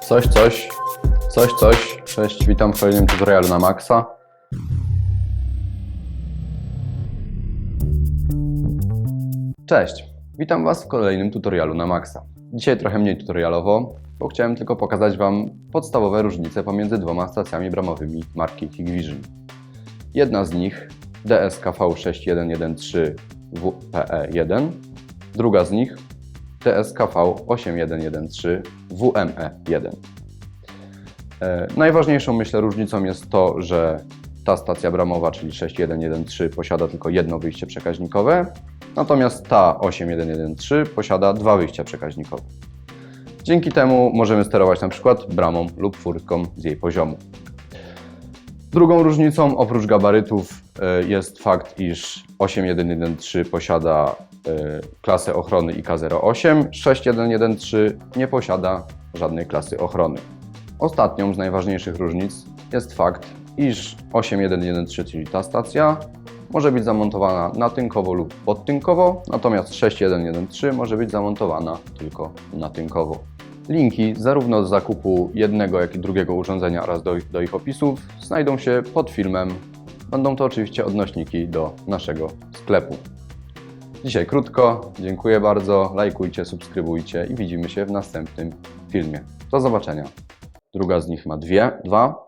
Coś, coś, coś, coś. Cześć, witam w kolejnym tutorialu na Maxa. Cześć, witam Was w kolejnym tutorialu na Maxa. Dzisiaj trochę mniej tutorialowo, bo chciałem tylko pokazać Wam podstawowe różnice pomiędzy dwoma stacjami bramowymi marki Hikvision. Jedna z nich DSKV 6113 WPE1, druga z nich DSKV 8113 WME1. E, Najważniejszą, myślę, różnicą jest to, że ta stacja bramowa, czyli 6113, posiada tylko jedno wyjście przekaźnikowe, natomiast ta 8113 posiada dwa wyjścia przekaźnikowe. Dzięki temu możemy sterować na przykład bramą lub furtką z jej poziomu. Drugą różnicą oprócz gabarytów jest fakt, iż 8113 posiada e, klasę ochrony IK08, 6113 nie posiada żadnej klasy ochrony. Ostatnią z najważniejszych różnic jest fakt, iż 8113, czyli ta stacja, może być zamontowana natynkowo lub podtynkowo, natomiast 6113 może być zamontowana tylko natynkowo. Linki zarówno z zakupu jednego, jak i drugiego urządzenia oraz do, ich- do ich opisów znajdą się pod filmem. Będą to oczywiście odnośniki do naszego sklepu. Dzisiaj krótko, dziękuję bardzo, lajkujcie, subskrybujcie i widzimy się w następnym filmie. Do zobaczenia. Druga z nich ma dwie, dwa,